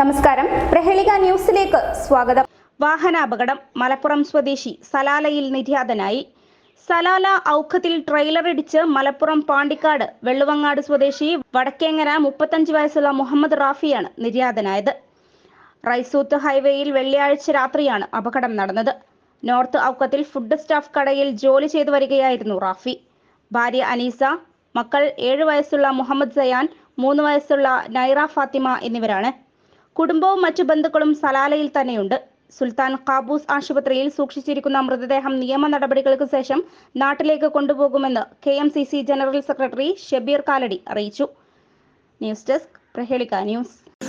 നമസ്കാരം. പ്രഹേളിക ന്യൂസിലേക്ക് സ്വാഗതം. വാഹനാപകടം. മലപ്പുറം സ്വദേശി സലാലയിൽ നിര്യാതനായി. സലാല ഔഖത്തിൽ ട്രെയിലർ ഇടിച്ച് മലപ്പുറം പാണ്ടിക്കാട് വെള്ളുവങ്ങാട് സ്വദേശി വടക്കേങ്ങര മുപ്പത്തഞ്ച് വയസ്സുള്ള മുഹമ്മദ് റാഫിയാണ് നിര്യാതനായത്. റൈസൂത്ത് ഹൈവേയിൽ വെള്ളിയാഴ്ച രാത്രിയാണ് അപകടം നടന്നത്. നോർത്ത് ഔക്കത്തിൽ ഫുഡ് സ്റ്റാഫ് കടയിൽ ജോലി ചെയ്തു വരികയായിരുന്നു റാഫി. ഭാര്യ അനീസ മക്കൾ ഏഴ് വയസ്സുള്ള മുഹമ്മദ് സയാൻ മൂന്ന് വയസ്സുള്ള നൈറ ഫാത്തിമ എന്നിവരാണ്. കുടുംബവും മറ്റു ബന്ധുക്കളും സലാലയിൽ തന്നെയുണ്ട്. സുൽത്താൻ കാബൂസ് ആശുപത്രിയിൽ സൂക്ഷിച്ചിരിക്കുന്ന മൃതദേഹം നിയമ നടപടികൾക്ക് ശേഷം നാട്ടിലേക്ക് കൊണ്ടുപോകുമെന്ന് K M C C general secretary Shabeer Kaladi അറിയിച്ചു. News desk Prahelika news.